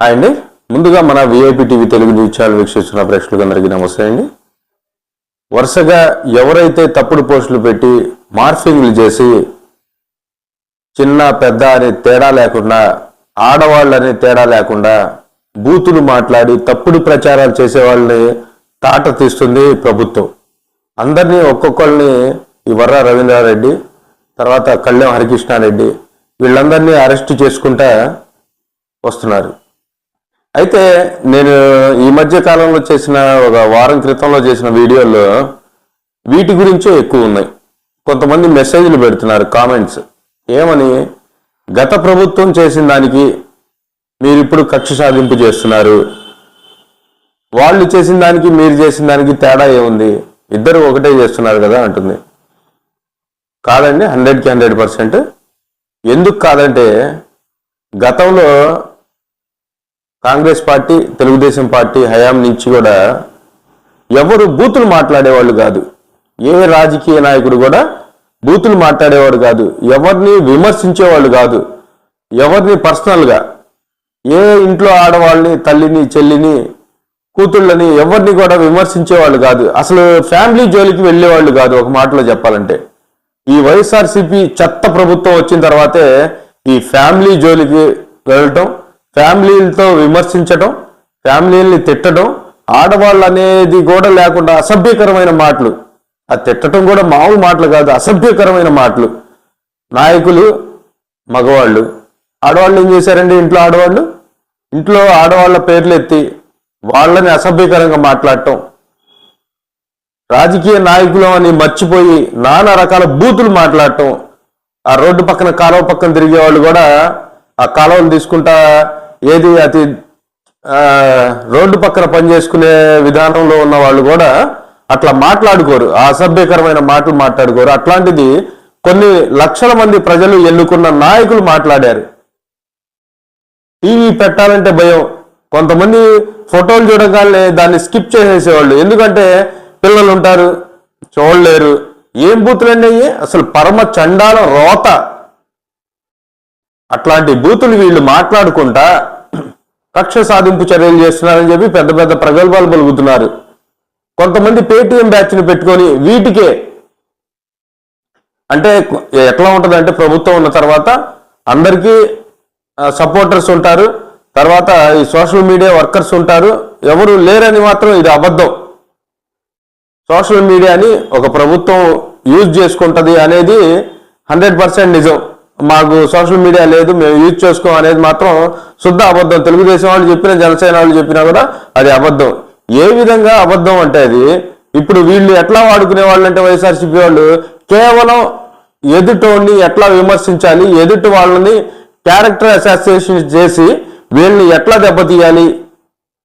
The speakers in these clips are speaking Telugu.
హాయ్ అండి. ముందుగా మన VIP TV Telugu news channel వీక్షిస్తున్న ప్రేక్షకులకు అందరికీ నమస్తే అండి. వరుసగా ఎవరైతే తప్పుడు పోస్టులు పెట్టి మార్ఫింగ్లు చేసి చిన్న పెద్ద అని తేడా లేకుండా ఆడవాళ్ళని తేడా లేకుండా బూతులు మాట్లాడి తప్పుడు ప్రచారాలు చేసే వాళ్ళని తాట తీస్తుంది ప్రభుత్వం. అందరినీ ఒక్కొక్కరిని ఈ వర్ర రవీంద్రారెడ్డి తర్వాత కళ్యాణ్ హరికృష్ణారెడ్డి వీళ్ళందరినీ అరెస్ట్ చేసుకుంటా వస్తున్నారు. అయితే నేను ఈ మధ్య కాలంలో చేసిన ఒక వారం క్రితంలో చేసిన వీడియోల్లో వీటి గురించే ఎక్కువ ఉన్నాయి. కొంతమంది మెసేజ్లు పెడుతున్నారు కామెంట్స్. ఏమని? గత ప్రభుత్వం చేసిన దానికి మీరు ఇప్పుడు కక్ష సాధింపు చేస్తున్నారు. వాళ్ళు చేసిన దానికి మీరు చేసిన దానికి తేడా ఏముంది? ఇద్దరు ఒకటే చేస్తున్నారు కదా అంటుంది. కాదండి హండ్రెడ్కి హండ్రెడ్ పర్సెంట్. ఎందుకు కాదంటే గతంలో కాంగ్రెస్ పార్టీ తెలుగుదేశం పార్టీ హయాం నుంచి కూడా ఎవరు బూతులు మాట్లాడేవాళ్ళు కాదు. ఏ రాజకీయ నాయకుడు కూడా బూతులు మాట్లాడేవాడు కాదు. ఎవరిని విమర్శించేవాళ్ళు కాదు. ఎవరిని పర్సనల్గా ఏ ఇంట్లో ఆడవాళ్ళని తల్లిని చెల్లిని కూతుళ్ళని ఎవరిని కూడా విమర్శించేవాళ్ళు కాదు. అసలు ఫ్యామిలీ జోలికి వెళ్ళేవాళ్ళు కాదు ఒక మాటలో చెప్పాలంటే. ఈ వైఎస్ఆర్సీపీ చెత్త ప్రభుత్వం వచ్చిన తర్వాతే ఈ ఫ్యామిలీ జోలికి వెళ్ళటం ఫ్యామిలీలతో విమర్శించటం ఫ్యామిలీని తిట్టడం ఆడవాళ్ళు అనేది కూడా లేకుండా అసభ్యకరమైన మాటలు. ఆ తిట్టడం కూడా మామూలు మాటలు కాదు అసభ్యకరమైన మాటలు. నాయకులు మగవాళ్ళు. ఆడవాళ్ళు ఏం చేశారండి ఇంట్లో ఆడవాళ్ళు? ఇంట్లో ఆడవాళ్ళ పేర్లు ఎత్తి వాళ్ళని అసభ్యకరంగా మాట్లాడటం. రాజకీయ నాయకులు అని మర్చిపోయి నానా రకాల బూతులు మాట్లాడటం. ఆ రోడ్డు పక్కన కాలువ పక్కన తిరిగే వాళ్ళు కూడా ఆ కాలువలు తీసుకుంటా ఏది అతి రోడ్డు పక్కన పనిచేసుకునే విధానంలో ఉన్న వాళ్ళు కూడా అట్లా మాట్లాడుకోరు. అసభ్యకరమైన మాటలు మాట్లాడుకోరు. అట్లాంటిది కొన్ని లక్షల మంది ప్రజలు ఎన్నుకున్న నాయకులు మాట్లాడారు. టీవీ పెట్టాలంటే భయం. కొంతమంది ఫోటోలు చూడగానే దాన్ని స్కిప్ చేసేసేవాళ్ళు. ఎందుకంటే పిల్లలు ఉంటారు చూడలేరు ఏం బూతులండి అయ్యి? అసలు పరమ చండాల రోత. అట్లాంటి బూతులు వీళ్ళు మాట్లాడుకుంటా కక్ష సాధింపు చర్యలు చేస్తున్నారని చెప్పి పెద్ద పెద్ద ప్రగల్భాలు పలుకుతున్నారు. కొంతమంది పేటీఎం బ్యాచ్ని పెట్టుకొని వీటికే అంటే ఎట్లా ఉంటుంది అంటే ప్రభుత్వం ఉన్న తర్వాత అందరికీ సపోర్టర్స్ ఉంటారు. తర్వాత ఈ సోషల్ మీడియా వర్కర్స్ ఉంటారు. ఎవరు లేరని మాత్రం ఇది అబద్ధం. సోషల్ మీడియాని ఒక ప్రభుత్వం యూజ్ చేసుకుంటుంది అనేది హండ్రెడ్ పర్సెంట్ నిజం. మాకు సోషల్ మీడియా లేదు మేము యూజ్ చేసుకోం అనేది మాత్రం శుద్ధ అబద్ధం. తెలుగుదేశం వాళ్ళు చెప్పిన జనసేన వాళ్ళు చెప్పినా కూడా అది అబద్ధం. ఏ విధంగా అబద్ధం అంటే అది ఇప్పుడు వీళ్ళు ఎట్లా వాడుకునే వాళ్ళు అంటే వైఎస్ఆర్సీపీ వాళ్ళు కేవలం ఎదుటోడిని ఎట్లా విమర్శించాలి ఎదుటి వాళ్ళని క్యారెక్టర్ అసోసియేషన్ చేసి వీళ్ళని ఎట్లా దెబ్బతీయాలి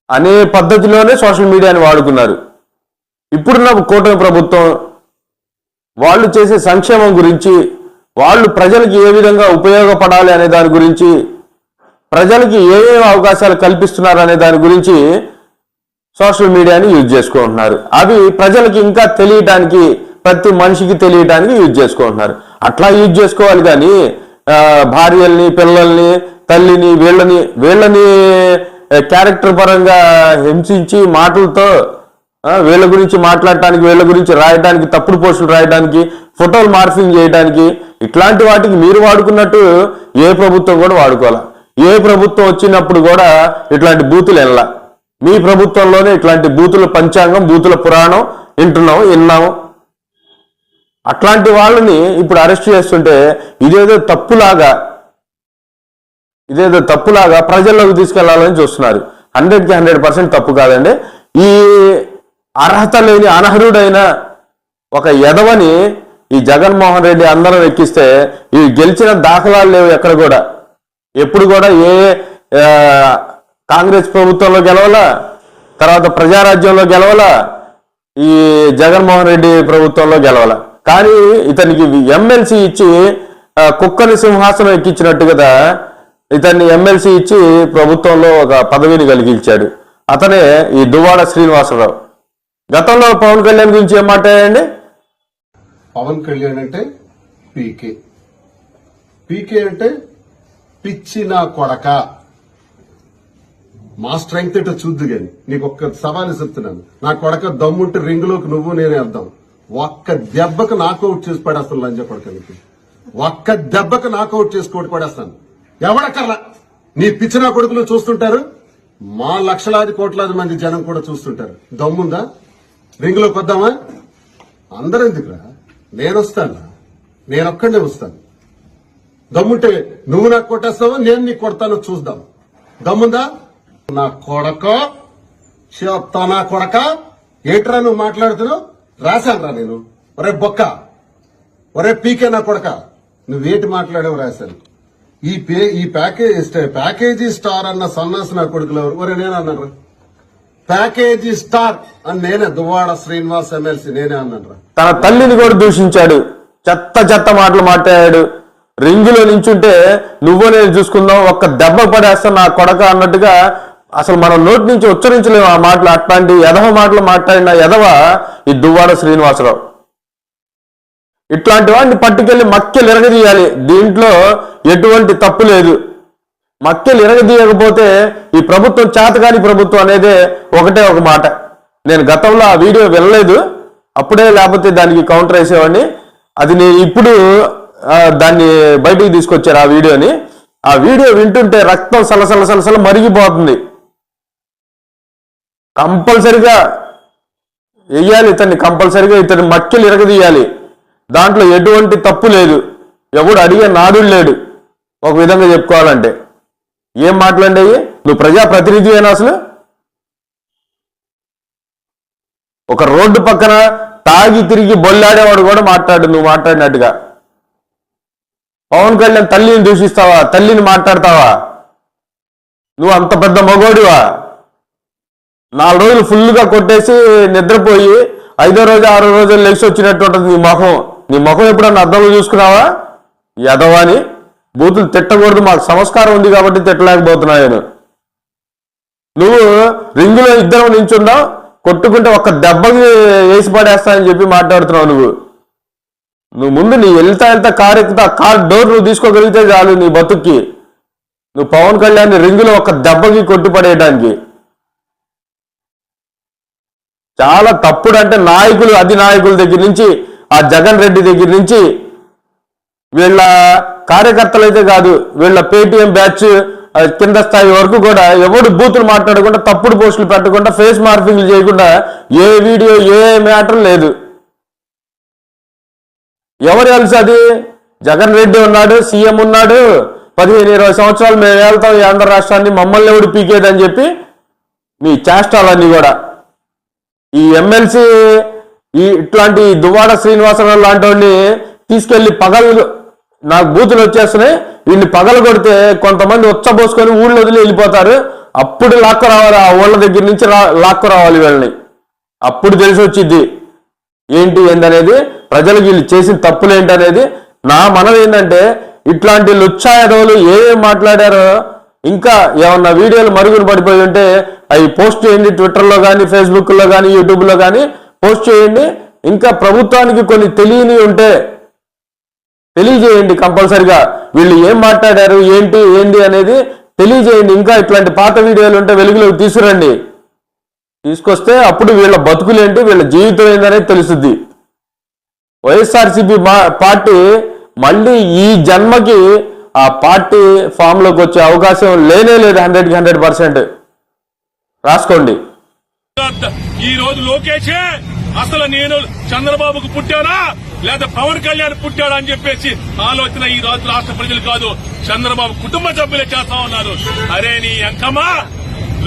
అనే పద్ధతిలోనే సోషల్ మీడియాని వాడుకున్నారు. ఇప్పుడున్న కూటమి ప్రభుత్వం వాళ్ళు చేసే సంక్షేమం గురించి వాళ్ళు ప్రజలకి ఏ విధంగా ఉపయోగపడాలి అనే దాని గురించి ప్రజలకి ఏమేమి అవకాశాలు కల్పిస్తున్నారు అనే దాని గురించి సోషల్ మీడియాని యూజ్ చేసుకుంటున్నారు. అవి ప్రజలకి ఇంకా తెలియటానికి ప్రతి మనిషికి తెలియటానికి యూజ్ చేసుకుంటున్నారు. అట్లా యూజ్ చేసుకోవాలి కానీ భార్యల్ని పిల్లల్ని తల్లిని వీళ్ళని వీళ్ళని క్యారెక్టర్ పరంగా హింసించి మాటలతో వీళ్ళ గురించి మాట్లాడటానికి వీళ్ళ గురించి రాయడానికి తప్పుడు పోస్టులు రాయడానికి ఫోటోలు మార్ఫింగ్ చేయడానికి ఇట్లాంటి వాటికి మీరు వాడుకున్నట్టు ఏ ప్రభుత్వం కూడా వాడుకోవాలి? ఏ ప్రభుత్వం వచ్చినప్పుడు కూడా ఇట్లాంటి బూతులు వెళ్ళా మీ ప్రభుత్వంలోనే ఇట్లాంటి బూతుల పంచాంగం బూతుల పురాణం వింటున్నాం విన్నాము. అట్లాంటి వాళ్ళని ఇప్పుడు అరెస్ట్ చేస్తుంటే ఇదేదో తప్పులాగా ఇదేదో తప్పులాగా ప్రజల్లోకి తీసుకెళ్ళాలని చూస్తున్నారు. హండ్రెడ్కి హండ్రెడ్ పర్సెంట్ తప్పు కాదండి. ఈ అర్హత లేని అనర్హుడైన ఒక ఎదవని ఈ జగన్మోహన్ రెడ్డి అందరం ఎక్కిస్తే ఈ గెలిచిన దాఖలాలు లేవు ఎక్కడ కూడా. ఎప్పుడు కూడా ఏ కాంగ్రెస్ ప్రభుత్వంలో గెలవలా? తర్వాత ప్రజారాజ్యంలో గెలవలా? ఈ జగన్మోహన్ రెడ్డి ప్రభుత్వంలో గెలవల? కానీ ఇతనికి ఎమ్మెల్సీ ఇచ్చి కుక్కని సింహాసనం ఎక్కించినట్టు కదా ఇతన్ని ఎమ్మెల్సీ ఇచ్చి ప్రభుత్వంలో ఒక పదవిని కలిగించాడు. అతనే ఈ దువ్వాడ శ్రీనివాసరావు. గతంలో పవన్ కళ్యాణ్ గురించి ఏం మాట్లాడండి పవన్ కళ్యాణ్ అంటే పీకే. పీకే అంటే పిచ్చిన కొడక. మా స్ట్రెంగ్త్ ఏంటో చూద్దు గాని నీకు ఒక్క సవాల్ చెప్తున్నాను. నా కొడక దమ్ముంటే రింగ్లోకి నువ్వు నేనే అర్థం. ఒక్క దెబ్బకు నాకౌట్ చేసి పడేస్తాను లంజ కొడకనికి. ఒక్క దెబ్బకు నాకౌట్ చేసి కొట్టి పడేస్తాను. ఎవడక్కర్లా? నీ పిచ్చిన కొడుకులు చూస్తుంటారు? మా లక్షలాది కోట్లాది మంది జనం కూడా చూస్తుంటారు. దమ్ముందా? రింగ్ కొద్దామా వద్దామా? అందరూ ఎందుకురా నేను వస్తాను. నేను ఒక్కడే వస్తాను దమ్ముంటే నువ్వు నాకు కొట్టేస్తావా నేను నీకు కొడతానో చూద్దాం. దమ్ముందా నా కొడక? చెప్తా నా కొడక? ఏట్రా నువ్వు మాట్లాడుతున్నావు? రాశానురా నేను. ఒరే బొక్క. ఒరే పీకే నా కొడక. నువ్వేటి మాట్లాడావు రాశాను. ఈ పే ఈ ప్యాకేజ్ ప్యాకేజీ స్టార్ అన్న సన్నాసి నా కొడుకులు ఎవరు? ఒరే నేను అన్నారు ప్యాకేజీ స్టార్ అని నేనే దువ్వాడ శ్రీనివాస్ ఎమ్మెల్సీ నేనే అన్నాను తన తల్లిని కూడా దూషించాడు. చెత్త చెత్త మాటలు మాట్లాడాడు. రింగులో నించుంటే నువ్వు నేను చూసుకుందాం ఒక్క దెబ్బ పడేస్తా నా కొడక అన్నట్టుగా అసలు మనం నోటి నుంచి ఉచ్చరించలేము ఆ మాటలు. అట్లాంటి ఎదవ మాటలు మాట్లాడిన ఎదవ ఈ దువ్వాడ శ్రీనివాసరావు. ఇట్లాంటి వాడిని పట్టుకెళ్ళి మక్కెలు ఎరగదీయాలి. దీంట్లో ఎటువంటి తప్పు లేదు. మక్కిలు ఇరగదీయకపోతే ఈ ప్రభుత్వం చేతకాని ప్రభుత్వం అనేదే ఒకటే ఒక మాట. నేను గతంలో ఆ వీడియో వినలేదు. అప్పుడే లేకపోతే దానికి కౌంటర్ వేసేవాడిని. అది నేను ఇప్పుడు దాన్ని బయటికి తీసుకొచ్చారు ఆ వీడియోని. ఆ వీడియో వింటుంటే రక్తం సలసల సలసల మరిగిపోతుంది. కంపల్సరిగా వెయ్యాలి ఇతన్ని కంపల్సరిగా ఇతని మక్కిలు ఇరగదీయాలి. దాంట్లో ఎటువంటి తప్పు లేదు. ఎవడు అడిగే నాడు లేడు. ఒక విధంగా చెప్పుకోవాలంటే. ఏం మాట్లాడేవి? నువ్వు ప్రజా అయినా అసలు? ఒక రోడ్డు పక్కన తాగి తిరిగి బొల్లాడేవాడు కూడా మాట్లాడు నువ్వు మాట్లాడినట్టుగా. పవన్ కళ్యాణ్ తల్లిని దూషిస్తావా? తల్లిని మాట్లాడతావా? నువ్వు అంత పెద్ద మగోడివా? నాలుగు రోజులు ఫుల్గా కొట్టేసి నిద్రపోయి ఐదో రోజు ఆరో రోజులు లెగ్స్ వచ్చినట్టు ఉంటుంది నీ ముఖం నీ మొహం ఎప్పుడన్నా అర్థంలో చూసుకున్నావా? యదవాని బూతులు తిట్టకూడదు మాకు సంస్కారం ఉంది కాబట్టి తిట్టలేకపోతున్నాయను. నేను నువ్వు రింగులో ఇద్దరం నించున్నావు కొట్టుకుంటే ఒక్క దెబ్బకి వేసి పడేస్తానని చెప్పి మాట్లాడుతున్నావు నువ్వు. నువ్వు ముందు నీ వెళ్తా వెళ్తా కారు ఎక్కుతా కార్ డోర్ నువ్వు తీసుకోగలిగితే చాలు నీ బతుక్కి. నువ్వు పవన్ కళ్యాణ్ రింగులో ఒక దెబ్బకి కొట్టుపడేయడానికి చాలా తప్పుడు అంటే నాయకులు అధినాయకుల దగ్గర నుంచి ఆ జగన్ రెడ్డి దగ్గర నుంచి వీళ్ళ కార్యకర్తలైతే కాదు వీళ్ళ పేటిఎం బ్యాచ్ కింద స్థాయి వరకు కూడా ఎవడు బూతులు మాట్లాడకుండా తప్పుడు పోస్టులు పెట్టకుండా ఫేస్ మార్పింగ్లు చేయకుండా ఏ వీడియో ఏ మ్యాటర్ లేదు. ఎవరు తెలుసు అది? జగన్ రెడ్డి ఉన్నాడు సీఎం ఉన్నాడు. పదిహేను ఇరవై సంవత్సరాలు మేము వెళ్తాం ఈ ఆంధ్ర రాష్ట్రాన్ని మమ్మల్ని ఎవడు పీకేదని చెప్పి మీ చేష్టాలన్నీ కూడా. ఈ ఎమ్మెల్సీ ఈ ఇట్లాంటి దువ్వాడ శ్రీనివాసరావు లాంటి తీసుకెళ్ళి పగలు నాకు బూతులు వచ్చేస్తున్నాయి. వీళ్ళు పగలు కొడితే కొంతమంది ఉచ్చబోసుకొని ఊళ్ళో వదిలి వెళ్ళిపోతారు. అప్పుడు లాక్కు రావాలి ఆ ఊళ్ళ దగ్గర నుంచి రా లాక్కు రావాలి వీళ్ళని. అప్పుడు తెలిసి వచ్చింది ఏంటి ఏందనేది? ప్రజలకు వీళ్ళు చేసిన తప్పులు ఏంటనేది? నా మనవి ఏంటంటే ఇట్లాంటి లుచ్చాయదవులు ఏమేం మాట్లాడారో ఇంకా ఏమన్నా వీడియోలు మరుగున పడిపోయి ఉంటే అవి పోస్ట్ చేయండి ట్విట్టర్లో కానీ ఫేస్బుక్లో కానీ యూట్యూబ్లో కానీ పోస్ట్ చేయండి. ఇంకా ప్రభుత్వానికి కొన్ని తెలియని ఉంటే తెలియజేయండి కంపల్సరిగా. వీళ్ళు ఏం మాట్లాడారు ఏంటి ఏంటి అనేది తెలియజేయండి. ఇంకా ఇట్లాంటి పాత వీడియోలు ఉంటే వెలుగులోకి తీసుకురండి. తీసుకొస్తే అప్పుడు వీళ్ళ బతుకులేంటి వీళ్ళ జీవితం ఏందనేది తెలుస్తుంది. వైఎస్ఆర్సీపీ మా- పార్టీ మళ్ళీ ఈ జన్మకి ఆ పార్టీ ఫామ్లోకి వచ్చే అవకాశం లేనే లేదు హండ్రెడ్కి హండ్రెడ్ పర్సెంట్. రాసుకోండి. ఈ రోజు లోకేషే అసలు నేను చంద్రబాబుకు పుట్టానా? లేదా పవన్ కళ్యాణ్ పుట్టాడు అని చెప్పేసి ఆలోచన ఈ రోజు రాష్ట్ర ప్రజలు కాదు. చంద్రబాబు కుటుంబ సభ్యులే చేస్తా ఉన్నారు. అరే నీ అంకమా?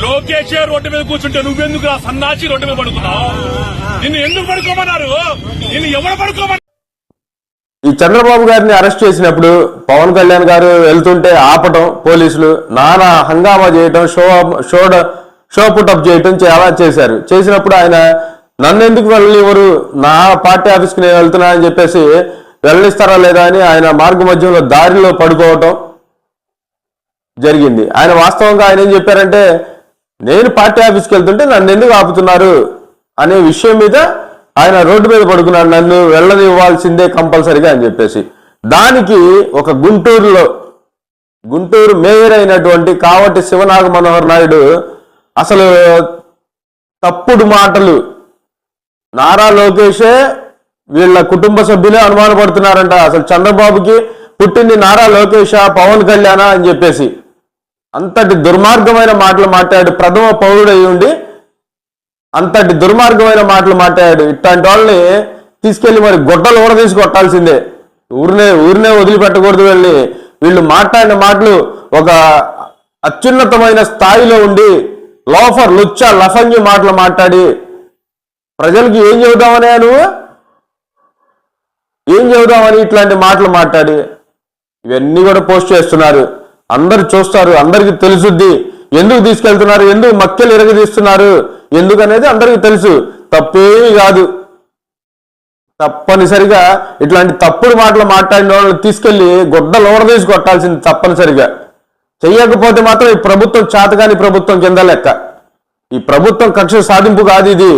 లోకేష్ రోడ్డు మీద కూర్చుంటే నువ్వెందుకు ఆ సన్నాసి రోడ్డు మీద పడుకున్నావు? నిన్ను ఎందుకు పడుకోమన్నారు? నిన్ను ఎవరు పడుకోమన్నారు? ఈ చంద్రబాబు గారిని అరెస్ట్ చేసినప్పుడు పవన్ కళ్యాణ్ గారు వెళ్తుంటే ఆపటం పోలీసులు నానా హంగామా చేయటం షో షో షో పుటప్ చేయటం చాలా చేశారు. చేసినప్పుడు ఆయన నన్ను ఎందుకు వెళ్ళనివ్వరు నా పార్టీ ఆఫీస్కి నేను వెళ్తున్నా అని చెప్పేసి వెళ్ళనిస్తారా లేదా అని ఆయన మార్గ మధ్యంలో దారిలో పడుకోవటం జరిగింది. ఆయన వాస్తవంగా ఆయన ఏం చెప్పారంటే నేను పార్టీ ఆఫీస్కి వెళ్తుంటే నన్ను ఎందుకు ఆపుతున్నారు అనే విషయం మీద ఆయన రోడ్డు మీద పడుకున్నాడు. నన్ను వెళ్ళనివ్వాల్సిందే కంపల్సరిగా అని చెప్పేసి. దానికి ఒక గుంటూరులో గుంటూరు మేయర్ అయినటువంటి కావటి శివనాగ మనోహర్ నాయుడు అసలు తప్పుడు మాటలు నారా లోకేషే వీళ్ళ కుటుంబ సభ్యులే అనుమానపడుతున్నారంట. అసలు చంద్రబాబుకి పుట్టింది నారా లోకేష పవన్ కళ్యాణ అని చెప్పేసి. అంతటి దుర్మార్గమైన మాటలు మాట్లాడు ప్రథమ పౌరుడు అయి ఉండి అంతటి దుర్మార్గమైన మాటలు మాట్లాడాడు. ఇట్లాంటి వాళ్ళని తీసుకెళ్ళి మరి గొడ్డలు కూడా తీసుకొట్టాల్సిందే ఊరినే ఊరినే వదిలిపెట్టకూడదు వెళ్ళి వీళ్ళు మాట్లాడిన మాటలు ఒక అత్యున్నతమైన స్థాయిలో ఉండి లోఫర్ లుచ్చ లఫంగి మాటలు మాట్లాడి ప్రజలకి ఏం చెబుదామనే నువ్వు? ఏం చెబుదామని ఇట్లాంటి మాటలు మాట్లాడి? ఇవన్నీ కూడా పోస్ట్ చేస్తున్నారు. అందరు చూస్తారు అందరికి తెలుసుద్ది. ఎందుకు తీసుకెళ్తున్నారు? ఎందుకు మక్కలు ఇరగదీస్తున్నారు? ఎందుకు అనేది అందరికీ తెలుసు. తప్పేమీ కాదు. తప్పనిసరిగా ఇట్లాంటి తప్పుడు మాటలు మాట్లాడిన వాళ్ళని తీసుకెళ్ళి గుడ్డ ఓడదీసి కొట్టాల్సింది తప్పనిసరిగా. చెయ్యకపోతే మాత్రం ఈ ప్రభుత్వం చాతగాని ప్రభుత్వం కింద లెక్క. ఈ ప్రభుత్వం కక్ష సాధింపు కాదు ఇది.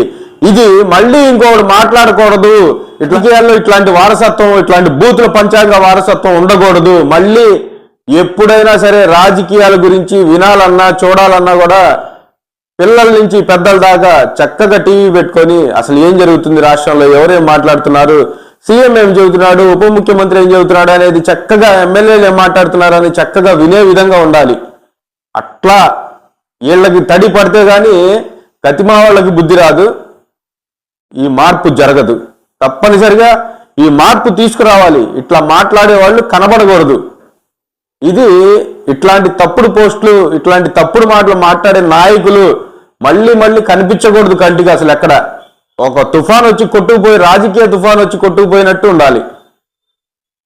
ఇది మళ్ళీ ఇంకొకటి మాట్లాడకూడదు. ఇట్లాంటి ఇట్లాంటి వారసత్వం ఇట్లాంటి బూతుల పంచాంగ వారసత్వం ఉండకూడదు. మళ్ళీ ఎప్పుడైనా సరే రాజకీయాల గురించి వినాలన్నా చూడాలన్నా కూడా పిల్లల నుంచి పెద్దల దాకా చక్కగా టీవీ పెట్టుకొని అసలు ఏం జరుగుతుంది రాష్ట్రంలో ఎవరేం మాట్లాడుతున్నారు సీఎం ఏం చెబుతున్నాడు ఉప ముఖ్యమంత్రి ఏం చెబుతున్నాడు అనేది చక్కగా ఎమ్మెల్యేలు ఏం మాట్లాడుతున్నారు అని చక్కగా వినే విధంగా ఉండాలి. అట్లా వీళ్ళకి తడి పడితే కానీ కతిమా వాళ్ళకి బుద్ధి రాదు. ఈ మార్పు జరగదు. తప్పనిసరిగా ఈ మార్పు తీసుకురావాలి. ఇట్లా మాట్లాడే వాళ్ళు కనబడకూడదు. ఇది ఇట్లాంటి తప్పుడు పోస్టులు ఇట్లాంటి తప్పుడు మాటలు మాట్లాడే నాయకులు మళ్ళీ మళ్ళీ కనిపించకూడదు కంటికి అసలు ఎక్కడ. ఒక తుఫాన్ వచ్చి కొట్టుకుపోయి రాజకీయ తుఫాన్ వచ్చి కొట్టుకుపోయినట్టు ఉండాలి.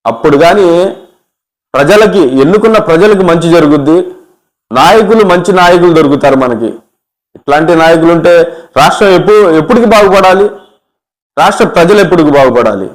అప్పుడు కానీ ప్రజలకి ఎన్నుకున్న ప్రజలకి మంచి జరుగుద్ది. నాయకులు మంచి నాయకులు దొరుకుతారు మనకి. ఇట్లాంటి నాయకులు ఉంటే రాష్ట్రం ఎప్పుడు ఎప్పటికి బాగుపడాలి? రాష్ట్ర ప్రజలు ఎప్పటికి బాగుపడాలి?